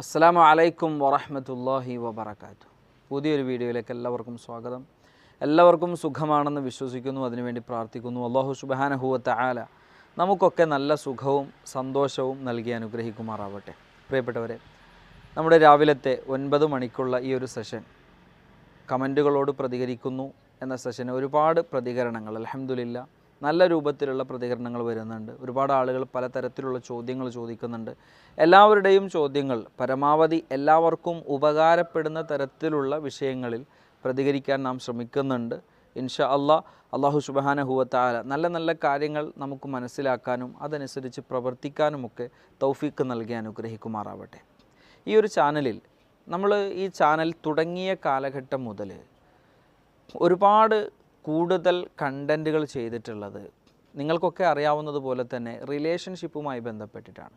അസ്സാം വലൈക്കും വറഹമത്തല്ലാഹി വബർക്കാത്തു പുതിയൊരു വീഡിയോയിലേക്ക് എല്ലാവർക്കും സ്വാഗതം. എല്ലാവർക്കും സുഖമാണെന്ന് വിശ്വസിക്കുന്നു അതിനുവേണ്ടി പ്രാർത്ഥിക്കുന്നു. അള്ളാഹു സുബാനഹുവത്ത ആല നമുക്കൊക്കെ നല്ല സുഖവും സന്തോഷവും നൽകി അനുഗ്രഹിക്കുമാറാവട്ടെ. പ്രിയപ്പെട്ടവരെ നമ്മുടെ രാവിലത്തെ ഒൻപത് മണിക്കുള്ള ഈ ഒരു സെഷൻ കമന്റുകളോട് പ്രതികരിക്കുന്നു എന്ന സെഷന് ഒരുപാട് പ്രതികരണങ്ങൾ. അലഹമുല്ല നല്ല രൂപത്തിലുള്ള പ്രതികരണങ്ങൾ വരുന്നുണ്ട്. ഒരുപാട് ആളുകൾ പലതരത്തിലുള്ള ചോദ്യങ്ങൾ ചോദിക്കുന്നുണ്ട്. എല്ലാവരുടെയും ചോദ്യങ്ങൾ പരമാവധി എല്ലാവർക്കും ഉപകാരപ്പെടുന്ന തരത്തിലുള്ള വിഷയങ്ങളിൽ പ്രതികരിക്കാൻ നാം ശ്രമിക്കുന്നുണ്ട്. ഇൻഷാ അള്ളാ അള്ളാഹു സുബാനഹുവത്താല നല്ല നല്ല കാര്യങ്ങൾ നമുക്ക് മനസ്സിലാക്കാനും അതനുസരിച്ച് പ്രവർത്തിക്കാനുമൊക്കെ തൗഫീക്ക് നൽകി അനുഗ്രഹിക്കുമാറാവട്ടെ. ഈ ഒരു ചാനലിൽ നമ്മൾ ഈ ചാനൽ തുടങ്ങിയ കാലഘട്ടം മുതൽ ഒരുപാട് കൂടുതൽ കണ്ടന്റുകൾ ചെയ്തിട്ടുള്ളത് നിങ്ങൾക്കൊക്കെ അറിയാവുന്നത് പോലെ തന്നെ റിലേഷൻഷിപ്പുമായി ബന്ധപ്പെട്ടിട്ടാണ്.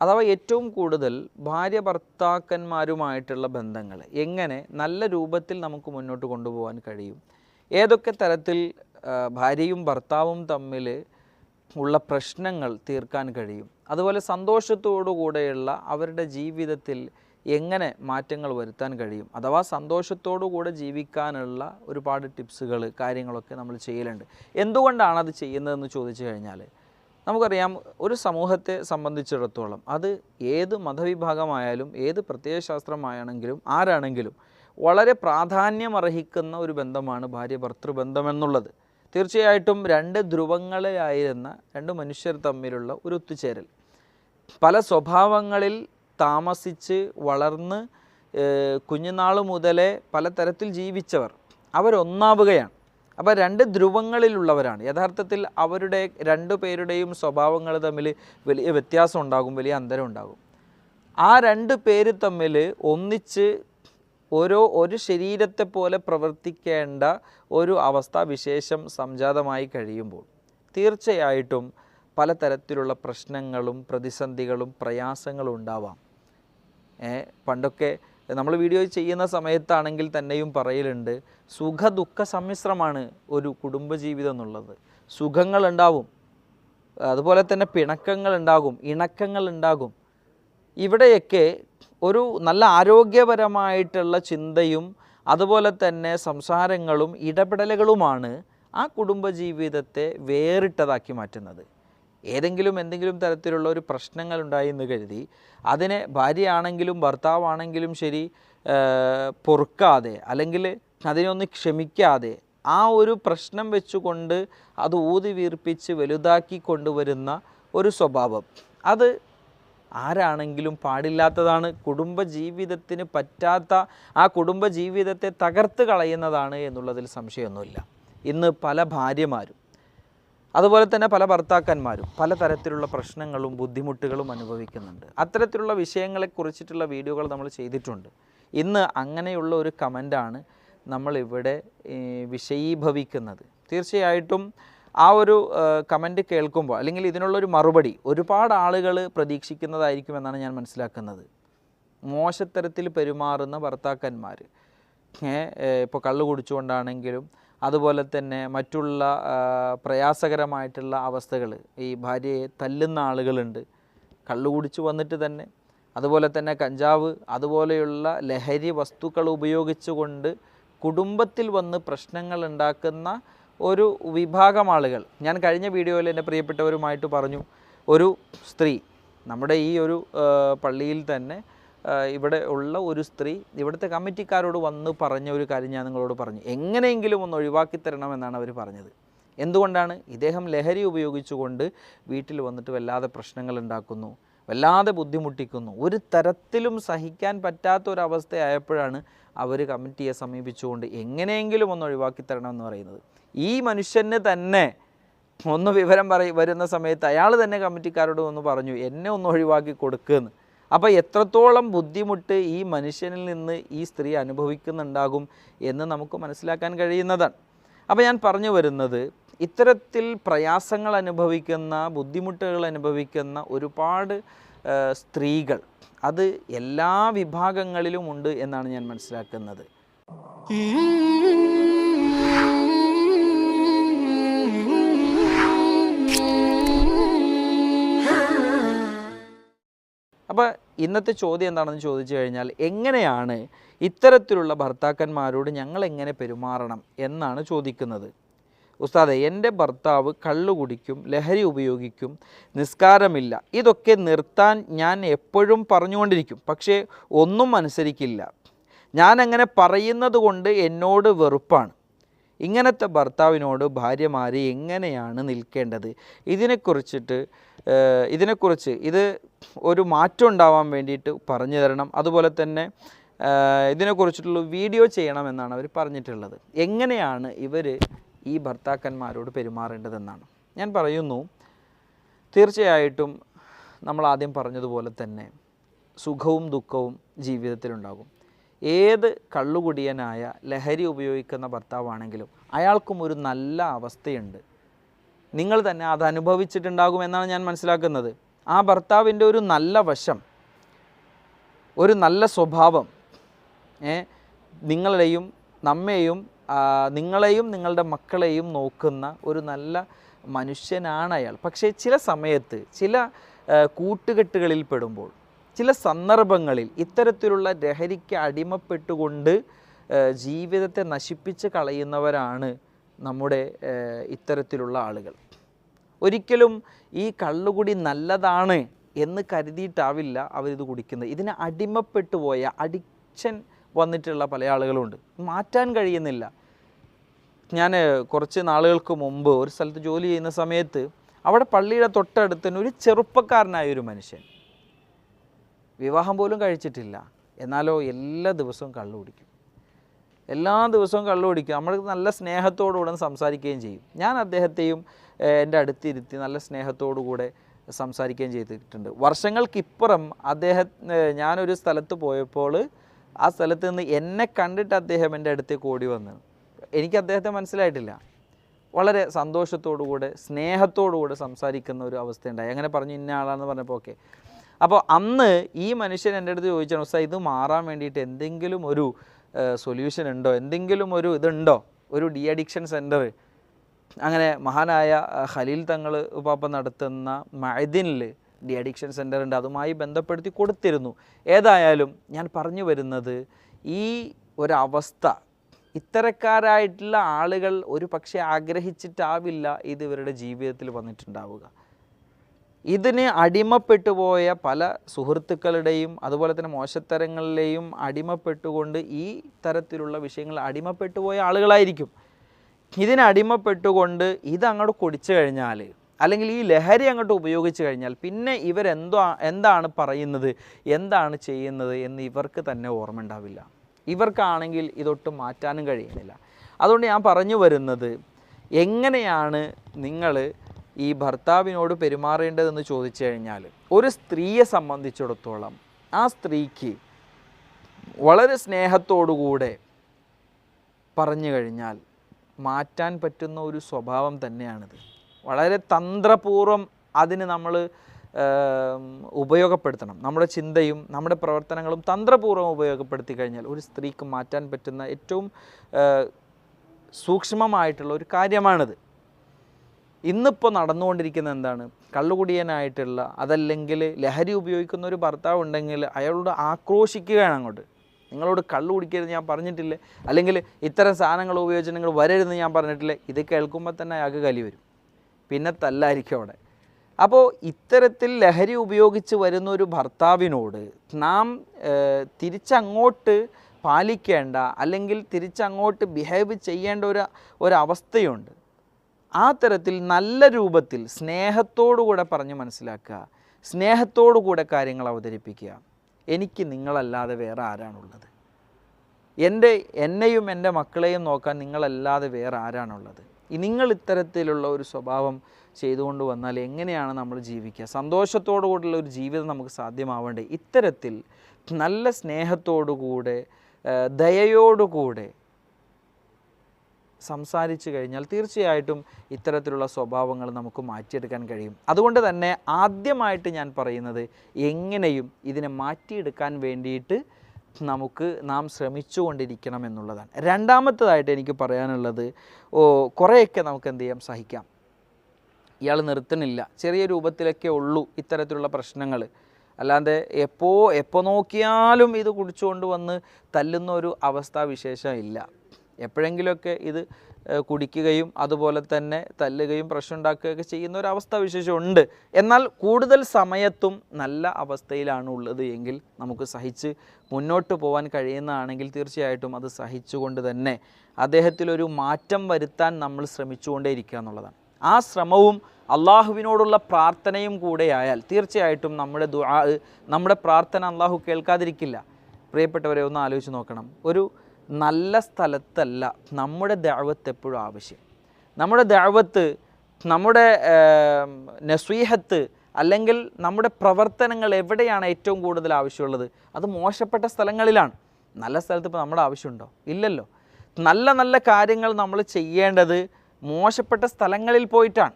അഥവാ ഏറ്റവും കൂടുതൽ ഭാര്യ ഭർത്താക്കന്മാരുമായിട്ടുള്ള ബന്ധങ്ങൾ എങ്ങനെ നല്ല രൂപത്തിൽ നമുക്ക് മുന്നോട്ട് കൊണ്ടുപോകാൻ കഴിയും? ഏതൊക്കെ തരത്തിൽ ഭാര്യയും ഭർത്താവും തമ്മിൽ ഉള്ള പ്രശ്നങ്ങൾ തീർക്കാൻ കഴിയും? അതുപോലെ സന്തോഷത്തോടു കൂടെയുള്ള അവരുടെ ജീവിതത്തിൽ എങ്ങനെ മാറ്റങ്ങൾ വരുത്താൻ കഴിയും? അഥവാ സന്തോഷത്തോടു കൂടെ ജീവിക്കാനുള്ള ഒരുപാട് ടിപ്സുകൾ കാര്യങ്ങളൊക്കെ നമ്മൾ ചെയ്യലുണ്ട്. എന്തുകൊണ്ടാണ് അത് ചെയ്യുന്നതെന്ന് ചോദിച്ചു കഴിഞ്ഞാൽ നമുക്കറിയാം ഒരു സമൂഹത്തെ സംബന്ധിച്ചിടത്തോളം അത് ഏത് മതവിഭാഗമായാലും ഏത് പ്രത്യയശാസ്ത്രമായാണെങ്കിലും ആരാണെങ്കിലും വളരെ പ്രാധാന്യമർഹിക്കുന്ന ഒരു ബന്ധമാണ് ഭാര്യ ഭർത്തൃബന്ധം എന്നുള്ളത്. തീർച്ചയായിട്ടും രണ്ട് ധ്രുവങ്ങളിലായിരുന്ന രണ്ട് മനുഷ്യർ തമ്മിലുള്ള ഒരു ഒത്തുചേരൽ. പല സ്വഭാവങ്ങളിൽ താമസിച്ച് വളർന്ന് കുഞ്ഞുനാൾ മുതലേ പലതരത്തിൽ ജീവിച്ചവർ. അവരൊന്നാവുകയാണ്. അപ്പോൾ രണ്ട് ധ്രുവങ്ങളിലുള്ളവരാണ്. യഥാർത്ഥത്തിൽ അവരുടെ രണ്ടു പേരുടെയും സ്വഭാവങ്ങൾ തമ്മിൽ വലിയ വ്യത്യാസം ഉണ്ടാകും വലിയ അന്തരം ഉണ്ടാകും. ആ രണ്ട് പേര് തമ്മിൽ ഒന്നിച്ച് ഓരോ ഒരു ശരീരത്തെ പോലെ പ്രവർത്തിക്കേണ്ട ഒരു അവസ്ഥ വിശേഷം സംജാതമായി കഴിയുമ്പോൾ തീർച്ചയായിട്ടും പലതരത്തിലുള്ള പ്രശ്നങ്ങളും പ്രതിസന്ധികളും പ്രയാസങ്ങളും ഉണ്ടാവാം. പണ്ടൊക്കെ നമ്മൾ വീഡിയോ ചെയ്യുന്ന സമയത്താണെങ്കിൽ തന്നെയും പറയലുണ്ട് സുഖ ദുഃഖ സമ്മിശ്രമാണ് ഒരു കുടുംബജീവിതം എന്നുള്ളത്. സുഖങ്ങളുണ്ടാവും അതുപോലെ തന്നെ പിണക്കങ്ങൾ ഉണ്ടാകും ഇണക്കങ്ങൾ ഉണ്ടാകും. ഇവിടെയൊക്കെ ഒരു നല്ല ആരോഗ്യപരമായിട്ടുള്ള ചിന്തയും അതുപോലെ തന്നെ സംസാരങ്ങളും ഇടപെടലുകളുമാണ് ആ കുടുംബജീവിതത്തെ വേറിട്ടതാക്കി മാറ്റുന്നത്. ഏതെങ്കിലും എന്തെങ്കിലും തരത്തിലുള്ള ഒരു പ്രശ്നങ്ങൾ ഉണ്ടായി എന്ന് കരുതി അതിനെ ഭാര്യയാണെങ്കിലും ഭർത്താവാണെങ്കിലും ശരി പൊറുക്കാതെ അല്ലെങ്കിൽ അതിനൊന്ന് ക്ഷമിക്കാതെ ആ ഒരു പ്രശ്നം വെച്ചുകൊണ്ട് അത് ഊതി വീർപ്പിച്ച് വലുതാക്കി കൊണ്ടുവരുന്ന ഒരു സ്വഭാവം. അത് ആരാണെങ്കിലും പാടില്ലാത്തതാണ്. കുടുംബ ജീവിതത്തിന് പറ്റാത്ത ആ കുടുംബ ജീവിതത്തെ തകർത്ത് കളയുന്നതാണ് എന്നുള്ളതിൽ സംശയമൊന്നുമില്ല. ഇന്ന് പല ഭാര്യമാരും അതുപോലെ തന്നെ പല ഭർത്താക്കന്മാരും പലതരത്തിലുള്ള പ്രശ്നങ്ങളും ബുദ്ധിമുട്ടുകളും അനുഭവിക്കുന്നുണ്ട്. അത്തരത്തിലുള്ള വിഷയങ്ങളെ കുറിച്ചിട്ടുള്ള വീഡിയോകൾ നമ്മൾ ചെയ്തിട്ടുണ്ട്. ഇന്ന് അങ്ങനെയുള്ള ഒരു കമന്റാണ് നമ്മളിവിടെ വിഷയീഭവിക്കുന്നത്. തീർച്ചയായിട്ടും ആ ഒരു കമന്റ് കേൾക്കുമ്പോൾ അല്ലെങ്കിൽ ഇതിനുള്ളൊരു മറുപടി ഒരുപാട് ആളുകൾ പ്രതീക്ഷിക്കുന്നതായിരിക്കുമെന്നാണ് ഞാൻ മനസ്സിലാക്കുന്നത്. മോശത്തരത്തിൽ പെരുമാറുന്ന ഭർത്താക്കന്മാർ ഇപ്പോൾ കള്ളു കുടിച്ചുകൊണ്ടാണെങ്കിലും അതുപോലെ തന്നെ മറ്റുള്ള പ്രയാസകരമായിട്ടുള്ള അവസ്ഥകൾ. ഈ ഭാര്യയെ തല്ലുന്ന ആളുകളുണ്ട്. കള്ളു കുടിച്ച് വന്നിട്ട് തന്നെ. അതുപോലെ തന്നെ കഞ്ചാവ് അതുപോലെയുള്ള ലഹരി വസ്തുക്കൾ ഉപയോഗിച്ചുകൊണ്ട് കുടുംബത്തിൽ വന്ന് പ്രശ്നങ്ങൾ ഉണ്ടാക്കുന്ന ഒരു വിഭാഗം ആളുകൾ. ഞാൻ കഴിഞ്ഞ വീഡിയോയിൽ എന്റെ പ്രിയപ്പെട്ടവരുമായിട്ട് പറഞ്ഞു. ഒരു സ്ത്രീ നമ്മുടെ ഈ ഒരു പള്ളിയിൽ തന്നെ ഇവിടെ ഉള്ള ഒരു സ്ത്രീ ഇവിടുത്തെ കമ്മിറ്റിക്കാരോട് വന്ന് പറഞ്ഞ ഒരു കാര്യം ഞാൻ നിങ്ങളോട് പറഞ്ഞു. എങ്ങനെയെങ്കിലും ഒന്ന് ഒഴിവാക്കി തരണമെന്നാണ് അവർ പറഞ്ഞത്. എന്തുകൊണ്ടാണ്? ഇദ്ദേഹം ലഹരി ഉപയോഗിച്ചുകൊണ്ട് വീട്ടിൽ വന്നിട്ട് വല്ലാതെ പ്രശ്നങ്ങൾ ഉണ്ടാക്കുന്നു വല്ലാതെ ബുദ്ധിമുട്ടിക്കുന്നു. ഒരു തരത്തിലും സഹിക്കാൻ പറ്റാത്ത ഒരു അവസ്ഥയായപ്പോഴാണ് അവർ കമ്മിറ്റിയെ സമീപിച്ചുകൊണ്ട് എങ്ങനെയെങ്കിലും ഒന്ന് ഒഴിവാക്കി തരണമെന്ന് പറയുന്നത്. ഈ മനുഷ്യന് തന്നെ ഒന്ന് വിവരം പറ വരുന്ന സമയത്ത് അയാൾ തന്നെ കമ്മിറ്റിക്കാരോട് ഒന്ന് പറഞ്ഞു എന്നെ ഒന്ന് ഒഴിവാക്കി കൊടുക്കുമെന്ന് അപ്പോൾ എത്രത്തോളം ബുദ്ധിമുട്ട് ഈ മനുഷ്യനിൽ നിന്ന് ഈ സ്ത്രീ അനുഭവിക്കുന്നുണ്ടാകും എന്ന് നമുക്ക് മനസ്സിലാക്കാൻ കഴിയുന്നതാണ്. അപ്പോൾ ഞാൻ പറഞ്ഞു വരുന്നത് ഇത്തരത്തിൽ പ്രയാസങ്ങൾ അനുഭവിക്കുന്ന ബുദ്ധിമുട്ടുകൾ അനുഭവിക്കുന്ന ഒരുപാട് സ്ത്രീകൾ അത് എല്ലാ വിഭാഗങ്ങളിലും ഉണ്ട് എന്നാണ് ഞാൻ മനസ്സിലാക്കുന്നത്. അപ്പോൾ ഇന്നത്തെ ചോദ്യം എന്താണെന്ന് ചോദിച്ചു കഴിഞ്ഞാൽ എങ്ങനെയാണ് ഇത്തരത്തിലുള്ള ഭർത്താക്കന്മാരോട് ഞങ്ങൾ എങ്ങനെ പെരുമാറണം എന്നാണ് ചോദിക്കുന്നത്. ഉസ്താദെ എന്റെ ഭർത്താവ് കള്ളു കുടിക്കും ലഹരി ഉപയോഗിക്കും നിസ്കാരമില്ല. ഇതൊക്കെ നിർത്താൻ ഞാൻ എപ്പോഴും പറഞ്ഞുകൊണ്ടിരിക്കും. പക്ഷേ ഒന്നും അനുസരിക്കില്ല. ഞാൻ അങ്ങനെ പറയുന്നത് കൊണ്ട് എന്നോട് വെറുപ്പാണ്. ഇങ്ങനത്തെ ഭർത്താവിനോട് ഭാര്യമാർ എങ്ങനെയാണ് നിൽക്കേണ്ടത്? ഇതിനെക്കുറിച്ചിട്ട് ഇതിനെക്കുറിച്ച് ഇത് ഒരു മാറ്റം ഉണ്ടാവാൻ വേണ്ടിയിട്ട് പറഞ്ഞു തരണം. അതുപോലെ തന്നെ ഇതിനെക്കുറിച്ചിട്ടുള്ള വീഡിയോ ചെയ്യണമെന്നാണ് അവർ പറഞ്ഞിട്ടുള്ളത്. എങ്ങനെയാണ് ഇവർ ഈ ഭർത്താക്കന്മാരോട് പെരുമാറേണ്ടതെന്നാണ്. ഞാൻ പറയുന്നു തീർച്ചയായിട്ടും നമ്മൾ ആദ്യം പറഞ്ഞതുപോലെ തന്നെ സുഖവും ദുഃഖവും ജീവിതത്തിലുണ്ടാകും. ഏത് കള്ളുകുടിയനായ ലഹരി ഉപയോഗിക്കുന്ന ഭർത്താവാണെങ്കിലും അയാൾക്കും ഒരു നല്ല അവസ്ഥയുണ്ട്. നിങ്ങൾ തന്നെ അത് അനുഭവിച്ചിട്ടുണ്ടാകുമെന്നാണ് ഞാൻ മനസ്സിലാക്കുന്നത്. ആ ഭർത്താവിന്റെ ഒരു നല്ല വശം ഒരു നല്ല സ്വഭാവം നിങ്ങളെയും നമ്മെയും നിങ്ങളെയും നിങ്ങളുടെ മക്കളെയും നോക്കുന്ന ഒരു നല്ല മനുഷ്യനാണ് അയാൾ. പക്ഷേ ചില സമയത്ത് ചില കൂട്ടുകെട്ടുകളിൽ പെടുമ്പോൾ ചില സന്ദർഭങ്ങളിൽ ഇത്തരത്തിലുള്ള ലഹരിക്ക് അടിമപ്പെട്ടുകൊണ്ട് ജീവിതത്തെ നശിപ്പിച്ച് കളയുന്നവരാണ് നമ്മുടെ ഇത്തരത്തിലുള്ള ആളുകൾ. ഒരിക്കലും ഈ കള്ളുകുടി നല്ലതാണ് എന്ന് കരുതിയിട്ടാവില്ല അവരിത് കുടിക്കുന്നത്. ഇതിന് അടിമപ്പെട്ടു പോയ അഡിക്ഷൻ വന്നിട്ടുള്ള പല ആളുകളുണ്ട്. മാറ്റാൻ കഴിയുന്നില്ല. ഞാൻ കുറച്ച് നാളുകൾക്ക് മുമ്പ് ഒരു സ്ഥലത്ത് ജോലി ചെയ്യുന്ന സമയത്ത് അവിടെ പള്ളിയുടെ തൊട്ടടുത്ത് ഒരു ചെറുപ്പക്കാരനായ ഒരു മനുഷ്യൻ വിവാഹം പോലും കഴിച്ചിട്ടില്ല. എന്നാലോ എല്ലാ ദിവസവും കള്ളു കുടിക്കും. എല്ലാ ദിവസവും കള്ളു കുടിക്കും. നമ്മൾ നല്ല സ്നേഹത്തോടുകൂടെ സംസാരിക്കുകയും ചെയ്യും. ഞാൻ അദ്ദേഹത്തെയും എന്റെ അടുത്തിരുത്തി നല്ല സ്നേഹത്തോടുകൂടെ സംസാരിക്കുകയും ചെയ്തിട്ടുണ്ട്. വർഷങ്ങൾക്കിപ്പുറം അദ്ദേഹം ഞാനൊരു സ്ഥലത്ത് പോയപ്പോൾ ആ സ്ഥലത്ത് നിന്ന് എന്നെ കണ്ടിട്ട് അദ്ദേഹം എന്റെ അടുത്തേക്ക് ഓടി വന്നു. എനിക്ക് അദ്ദേഹത്തെ മനസ്സിലായിട്ടില്ല. വളരെ സന്തോഷത്തോടുകൂടെ സ്നേഹത്തോടുകൂടെ സംസാരിക്കുന്ന ഒരു അവസ്ഥയുണ്ടായി. അങ്ങനെ പറഞ്ഞു ഇന്ന ആളാണെന്ന് പറഞ്ഞപ്പോൾ ഓക്കെ. അപ്പോൾ അന്ന് ഈ മനുഷ്യൻ എന്റെ അടുത്ത് ചോദിച്ചാണ് ഉസ്താ ഇത് മാറാൻ വേണ്ടിയിട്ട് എന്തെങ്കിലും ഒരു സൊല്യൂഷൻ ഉണ്ടോ? എന്തെങ്കിലും ഒരു ഇതുണ്ടോ? ഒരു ഡി അഡിക്ഷൻ സെന്റർ അങ്ങനെ മഹാനായ ഖലീൽ തങ്ങൾ പാപ്പ നടത്തുന്ന മഴദിനിൽ ഡി അഡിക്ഷൻ സെന്റർ ഉണ്ട്. അതുമായി ബന്ധപ്പെടുത്തി കൊടുത്തിരുന്നു. ഏതായാലും ഞാൻ പറഞ്ഞു വരുന്നത് ഈ ഒരവസ്ഥ ഇത്തരക്കാരായിട്ടുള്ള ആളുകൾ ഒരു പക്ഷേ ആഗ്രഹിച്ചിട്ടാവില്ല ഇത് ഇവരുടെ ജീവിതത്തിൽ വന്നിട്ടുണ്ടാവുക. ഇതിന് അടിമപ്പെട്ടു പോയ പല സുഹൃത്തുക്കളുടെയും അതുപോലെ തന്നെ മോശത്തരങ്ങളിലെയും അടിമപ്പെട്ടുകൊണ്ട് ഈ തരത്തിലുള്ള വിഷയങ്ങൾ അടിമപ്പെട്ടു പോയ ആളുകളായിരിക്കും. ഇതിന് അടിമപ്പെട്ടുകൊണ്ട് ഇത് അങ്ങോട്ട് കുടിച്ചു കഴിഞ്ഞാൽ അല്ലെങ്കിൽ ഈ ലഹരി അങ്ങോട്ട് ഉപയോഗിച്ച് കഴിഞ്ഞാൽ പിന്നെ ഇവരെന്തോ എന്താണ് പറയുന്നത് എന്താണ് ചെയ്യുന്നത് എന്ന് ഇവർക്ക് തന്നെ ഓർമ്മ ഉണ്ടാവില്ല. ഇവർക്കാണെങ്കിൽ ഇതൊട്ടും മാറ്റാനും കഴിയുന്നില്ല. അതുകൊണ്ട് ഞാൻ പറഞ്ഞു വരുന്നത് എങ്ങനെയാണ് നിങ്ങൾ ഈ ഭർത്താവിനോട് പെരുമാറേണ്ടതെന്ന് ചോദിച്ചു കഴിഞ്ഞാൽ ഒരു സ്ത്രീയെ സംബന്ധിച്ചിടത്തോളം ആ സ്ത്രീക്ക് വളരെ സ്നേഹത്തോടുകൂടെ പറഞ്ഞു കഴിഞ്ഞാൽ മാറ്റാൻ പറ്റുന്ന ഒരു സ്വഭാവം തന്നെയാണിത്. വളരെ തന്ത്രപൂർവം അതിന് നമ്മൾ ഉപയോഗപ്പെടുത്തണം. നമ്മുടെ ചിന്തയും നമ്മുടെ പ്രവർത്തനങ്ങളും തന്ത്രപൂർവം ഉപയോഗപ്പെടുത്തി കഴിഞ്ഞാൽ ഒരു സ്ത്രീക്ക് മാറ്റാൻ പറ്റുന്ന ഏറ്റവും സൂക്ഷ്മമായിട്ടുള്ള ഒരു കാര്യമാണിത്. ഇന്നിപ്പോൾ നടന്നുകൊണ്ടിരിക്കുന്ന എന്താണ്? കള്ളുകുടിയനായിട്ടുള്ള അതല്ലെങ്കിൽ ലഹരി ഉപയോഗിക്കുന്ന ഒരു ഭർത്താവ് ഉണ്ടെങ്കിൽ അയാളോട് ആക്രോശിക്കുകയാണ് അങ്ങോട്ട്. നിങ്ങളോട് കള്ളു കുടിക്കരുത് ഞാൻ പറഞ്ഞിട്ടില്ലേ. അല്ലെങ്കിൽ ഇത്തരം സാധനങ്ങൾ ഉപയോഗിച്ച് നിങ്ങൾ വരരുതെന്ന് ഞാൻ പറഞ്ഞിട്ടില്ലേ. ഇത് കേൾക്കുമ്പോൾ തന്നെ അയാൾക്ക് കലി വരും. പിന്നെ തല്ലായിരിക്കും അവിടെ. അപ്പോൾ ഇത്തരത്തിൽ ലഹരി ഉപയോഗിച്ച് വരുന്ന ഒരു ഭർത്താവിനോട് നാം തിരിച്ചങ്ങോട്ട് പാലിക്കേണ്ട അല്ലെങ്കിൽ തിരിച്ചങ്ങോട്ട് ബിഹേവ് ചെയ്യേണ്ട ഒരു ഒരവസ്ഥയുണ്ട് ആ തരത്തിൽ നല്ല രൂപത്തിൽ സ്നേഹത്തോടുകൂടെ പറഞ്ഞ് മനസ്സിലാക്കുക. സ്നേഹത്തോടുകൂടെ കാര്യങ്ങൾ അവതരിപ്പിക്കുക. എനിക്ക് നിങ്ങളല്ലാതെ വേറെ ആരാണുള്ളത്? എന്റെ എന്നെയും എന്റെ മക്കളെയും നോക്കാൻ നിങ്ങളല്ലാതെ വേറെ ആരാണുള്ളത്? നിങ്ങൾ ഇത്തരത്തിലുള്ള ഒരു സ്വഭാവം ചെയ്തുകൊണ്ട് വന്നാൽ എങ്ങനെയാണ് നമ്മൾ ജീവിക്കുക? സന്തോഷത്തോടു കൂടിയുള്ള ഒരു ജീവിതം നമുക്ക് സാധ്യമാവേണ്ടേ? ഇത്തരത്തിൽ നല്ല സ്നേഹത്തോടുകൂടെ ദയയോടുകൂടെ സംസാരിച്ചു കഴിഞ്ഞാൽ തീർച്ചയായിട്ടും ഇത്തരത്തിലുള്ള സ്വഭാവങ്ങൾ നമുക്ക് മാറ്റിയെടുക്കാൻ കഴിയും. അതുകൊണ്ട് തന്നെ ആദ്യമായിട്ട് ഞാൻ പറയുന്നത് എങ്ങനെയും ഇതിനെ മാറ്റിയെടുക്കാൻ വേണ്ടിയിട്ട് നമുക്ക് നാം ശ്രമിച്ചുകൊണ്ടിരിക്കണം എന്നുള്ളതാണ്. രണ്ടാമത്തതായിട്ട് എനിക്ക് പറയാനുള്ളത് ഓ കുറേയൊക്കെ നമുക്ക് എന്ത് ചെയ്യാം? സഹിക്കാം. ഇയാൾ നിർത്തണില്ല ചെറിയ രൂപത്തിലൊക്കെ ഉള്ളൂ ഇത്തരത്തിലുള്ള പ്രശ്നങ്ങൾ. അല്ലാതെ എപ്പോൾ എപ്പോൾ നോക്കിയാലും ഇത് കുടിച്ചുകൊണ്ട് വന്ന് തല്ലുന്ന ഒരു അവസ്ഥാവിശേഷം ഇല്ല എപ്പോഴെങ്കിലുമൊക്കെ ഇത് കുടിക്കുകയും അതുപോലെ തന്നെ തല്ലുകയും പ്രശ്നം ഉണ്ടാക്കുകയൊക്കെ ചെയ്യുന്ന ഒരു അവസ്ഥ വിശേഷമുണ്ട്. എന്നാൽ കൂടുതൽ സമയത്തും നല്ല അവസ്ഥയിലാണ് ഉള്ളത് എങ്കിൽ നമുക്ക് സഹിച്ച് മുന്നോട്ട് പോകാൻ കഴിയുന്നതാണെങ്കിൽ തീർച്ചയായിട്ടും അത് സഹിച്ചുകൊണ്ട് തന്നെ അദ്ദേഹത്തിലൊരു മാറ്റം വരുത്താൻ നമ്മൾ ശ്രമിച്ചുകൊണ്ടേയിരിക്കുക എന്നുള്ളതാണ്. ആ ശ്രമവും അള്ളാഹുവിനോടുള്ള പ്രാർത്ഥനയും കൂടെയായാൽ തീർച്ചയായിട്ടും നമ്മുടെ ദുആ നമ്മുടെ പ്രാർത്ഥന അള്ളാഹു കേൾക്കാതിരിക്കില്ല. പ്രിയപ്പെട്ടവരെ ഒന്ന് ആലോചിച്ച് നോക്കണം. ഒരു നല്ല സ്ഥലത്തല്ല നമ്മുടെ ദഅവത്ത് എപ്പോഴും ആവശ്യം. നമ്മുടെ ദഅവത്ത് നമ്മുടെ നസ്വീഹത്ത് അല്ലെങ്കിൽ നമ്മുടെ പ്രവർത്തനങ്ങൾ എവിടെയാണ് ഏറ്റവും കൂടുതൽ ആവശ്യമുള്ളത്? അത് മോശപ്പെട്ട സ്ഥലങ്ങളിലാണ്. നല്ല സ്ഥലത്ത് ഇപ്പോൾ നമ്മുടെ ആവശ്യമുണ്ടോ? ഇല്ലല്ലോ. നല്ല നല്ല കാര്യങ്ങൾ നമ്മൾ ചെയ്യേണ്ടത് മോശപ്പെട്ട സ്ഥലങ്ങളിൽ പോയിട്ടാണ്.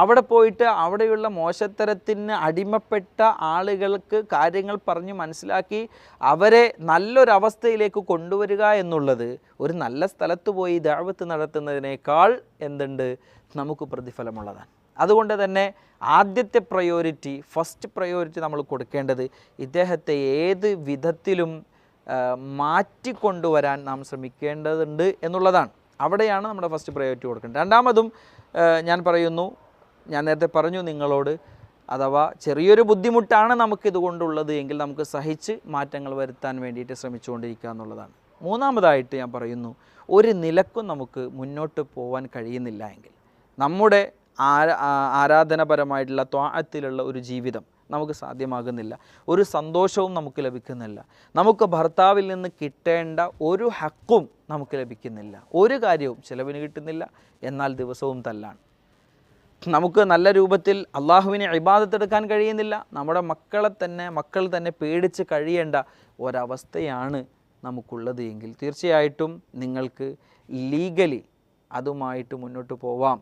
അവിടെ പോയിട്ട് അവിടെയുള്ള മോശത്തരത്തിന് അടിമപ്പെട്ട ആളുകൾക്ക് കാര്യങ്ങൾ പറഞ്ഞ് മനസ്സിലാക്കി അവരെ നല്ലൊരവസ്ഥയിലേക്ക് കൊണ്ടുവരിക എന്നുള്ളത് ഒരു നല്ല സ്ഥലത്ത് പോയി ദാവത്ത് നടത്തുന്നതിനേക്കാൾ എന്തുണ്ട്? നമുക്ക് പ്രതിഫലമുള്ളതാണ്. അതുകൊണ്ട് തന്നെ ആദ്യത്തെ പ്രയോറിറ്റി ഫസ്റ്റ് പ്രയോറിറ്റി നമ്മൾ കൊടുക്കേണ്ടത് ഇദ്ദേഹത്തെ ഏത് വിധത്തിലും മാറ്റിക്കൊണ്ടുവരാൻ നാം ശ്രമിക്കേണ്ടതുണ്ട് എന്നുള്ളതാണ്. അവിടെയാണ് നമ്മുടെ ഫസ്റ്റ് പ്രയോറിറ്റി കൊടുക്കേണ്ടത്. രണ്ടാമതും ഞാൻ പറയുന്നു ഞാൻ നേരത്തെ പറഞ്ഞു നിങ്ങളോട് അഥവാ ചെറിയൊരു ബുദ്ധിമുട്ടാണ് നമുക്ക് ഇതുകൊണ്ടുള്ളത് എങ്കിൽ നമുക്ക് സഹിച്ച് മാറ്റങ്ങൾ വരുത്താൻ വേണ്ടിയിട്ട് ശ്രമിച്ചുകൊണ്ടിരിക്കുക എന്നുള്ളതാണ്. മൂന്നാമതായിട്ട് ഞാൻ പറയുന്നു ഒരു നിലക്കും നമുക്ക് മുന്നോട്ട് പോകാൻ കഴിയുന്നില്ല എങ്കിൽ നമ്മുടെ ആരാധനപരമായിട്ടുള്ള ത്വാഹത്തിലുള്ള ഒരു ജീവിതം നമുക്ക് സാധ്യമാകുന്നില്ല ഒരു സന്തോഷവും നമുക്ക് ലഭിക്കുന്നില്ല നമുക്ക് ഭർത്താവിൽ നിന്ന് കിട്ടേണ്ട ഒരു ഹക്കും നമുക്ക് ലഭിക്കുന്നില്ല ഒരു കാര്യവും ചിലവിന് കിട്ടുന്നില്ല എന്നാൽ ദിവസവും തല്ലാണ്. നമുക്ക് നല്ല രൂപത്തിൽ അള്ളാഹുവിനെ ഇബാദത്തെടുക്കാൻ കഴിയുന്നില്ല. നമ്മുടെ മക്കളെ തന്നെ മക്കൾ തന്നെ പേടിച്ച് കഴിയേണ്ട ഒരവസ്ഥയാണ് നമുക്കുള്ളത് എങ്കിൽ തീർച്ചയായിട്ടും നിങ്ങൾക്ക് ലീഗലി അതുമായിട്ട് മുന്നോട്ട് പോവാം.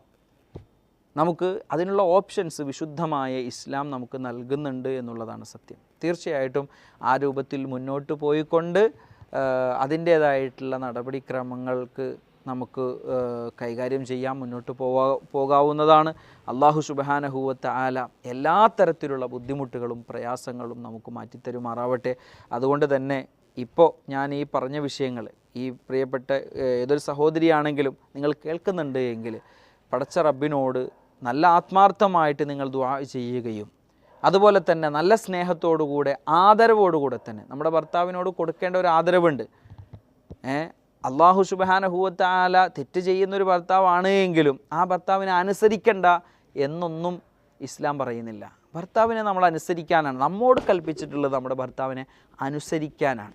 നമുക്ക് അതിനുള്ള ഓപ്ഷൻസ് വിശുദ്ധമായ ഇസ്ലാം നമുക്ക് നൽകുന്നുണ്ട് എന്നുള്ളതാണ് സത്യം. തീർച്ചയായിട്ടും ആ രൂപത്തിൽ മുന്നോട്ട് പോയിക്കൊണ്ട് അതിന്റേതായിട്ടുള്ള നടപടിക്രമങ്ങൾക്ക് നമുക്ക് കൈകാര്യം ചെയ്യാൻ മുന്നോട്ട് പോവാ പോകാവുന്നതാണ്. അള്ളാഹു സുബഹാനഹൂവത്ത് ആല എല്ലാ തരത്തിലുള്ള ബുദ്ധിമുട്ടുകളും പ്രയാസങ്ങളും നമുക്ക് മാറ്റിത്തരുമാറാവട്ടെ. അതുകൊണ്ട് തന്നെ ഇപ്പോൾ ഞാൻ ഈ പറഞ്ഞ വിഷയങ്ങൾ ഈ പ്രിയപ്പെട്ട ഏതൊരു സഹോദരിയാണെങ്കിലും നിങ്ങൾ കേൾക്കുന്നുണ്ട് എങ്കിൽ പടച്ച റബ്ബിനോട് നല്ല ആത്മാർത്ഥമായിട്ട് നിങ്ങൾ ദുആ ചെയ്യുകയും അതുപോലെ തന്നെ നല്ല സ്നേഹത്തോടുകൂടെ ആദരവോടുകൂടെ തന്നെ നമ്മുടെ ഭർത്താവിനോട് കൊടുക്കേണ്ട ഒരു ആദരവുണ്ട്. അള്ളാഹു സുബാനഹുവത്താല തെറ്റ് ചെയ്യുന്നൊരു ഭർത്താവാണ് എങ്കിലും ആ ഭർത്താവിനെ അനുസരിക്കണ്ട എന്നൊന്നും ഇസ്ലാം പറയുന്നില്ല. ഭർത്താവിനെ നമ്മൾ അനുസരിക്കാനാണ്. നമ്മോട് കൽപ്പിച്ചിട്ടുള്ളത് നമ്മുടെ ഭർത്താവിനെ അനുസരിക്കാനാണ്.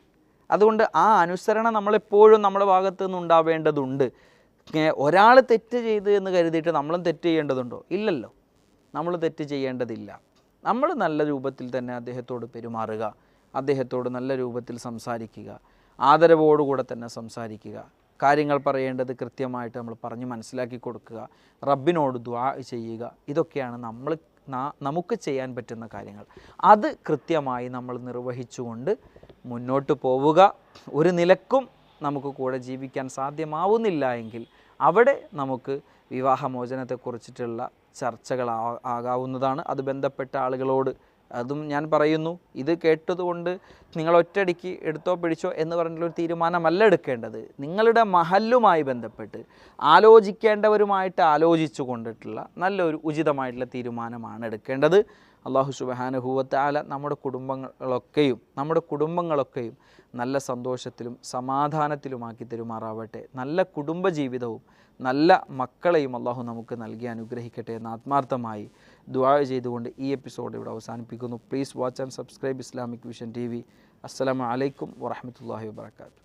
അതുകൊണ്ട് ആ അനുസരണം നമ്മളെപ്പോഴും നമ്മുടെ ഭാഗത്ത് നിന്ന് ഉണ്ടാവേണ്ടതുണ്ട്. ഒരാൾ തെറ്റ് ചെയ്ത് എന്ന് കരുതിയിട്ട് നമ്മളും തെറ്റ് ചെയ്യേണ്ടതുണ്ടോ? ഇല്ലല്ലോ. നമ്മൾ തെറ്റ് ചെയ്യേണ്ടതില്ല. നമ്മൾ നല്ല രൂപത്തിൽ തന്നെ അദ്ദേഹത്തോട് പെരുമാറുക. അദ്ദേഹത്തോട് നല്ല രൂപത്തിൽ സംസാരിക്കുക. ആദരവോടുകൂടെ തന്നെ സംസാരിക്കുക. കാര്യങ്ങൾ പറയേണ്ടത് കൃത്യമായിട്ട് നമ്മൾ പറഞ്ഞ് മനസ്സിലാക്കി കൊടുക്കുക. റബ്ബിനോട് ദ്വാ ചെയ്യുക. ഇതൊക്കെയാണ് നമ്മൾ നമുക്ക് ചെയ്യാൻ പറ്റുന്ന കാര്യങ്ങൾ. അത് കൃത്യമായി നമ്മൾ നിർവഹിച്ചുകൊണ്ട് മുന്നോട്ട് പോവുക. ഒരു നിലക്കും നമുക്ക് കൂടെ ജീവിക്കാൻ സാധ്യമാവുന്നില്ല എങ്കിൽ അവിടെ നമുക്ക് വിവാഹമോചനത്തെക്കുറിച്ചിട്ടുള്ള ചർച്ചകൾ ആകാവുന്നതാണ്. അത് ബന്ധപ്പെട്ട ആളുകളോട് അതും ഞാൻ പറയുന്നു. ഇത് കേട്ടതുകൊണ്ട് നിങ്ങൾ ഒറ്റയടിക്ക് എടുത്തോ പിടിച്ചോ എന്ന് പറഞ്ഞിട്ടൊരു തീരുമാനമല്ല എടുക്കേണ്ടത്. നിങ്ങളുടെ മഹല്ലുമായി ബന്ധപ്പെട്ട് ആലോചിക്കേണ്ടവരുമായിട്ട് ആലോചിച്ചു കൊണ്ടിട്ടുള്ള നല്ലൊരു ഉചിതമായിട്ടുള്ള തീരുമാനമാണ് എടുക്കേണ്ടത്. അള്ളാഹു സുബാനുഭൂവത്താല നമ്മുടെ കുടുംബങ്ങളൊക്കെയും നമ്മുടെ കുടുംബങ്ങളൊക്കെയും നല്ല സന്തോഷത്തിലും സമാധാനത്തിലുമാക്കി തരുമാറാവട്ടെ. നല്ല കുടുംബജീവിതവും നല്ല മക്കളെയും അള്ളാഹു നമുക്ക് നൽകി അനുഗ്രഹിക്കട്ടെ എന്ന് ആത്മാർത്ഥമായി ദുആ ചെയ്തുകൊണ്ട് ഈ എപ്പിസോഡ് ഇവിടെ അവസാനിപ്പിക്കുന്നു please watch and subscribe Islamic Vision T V അസ്സലാമു അലൈക്കും വറഹമത്തല്ലാഹി വാബർക്കാത്തു.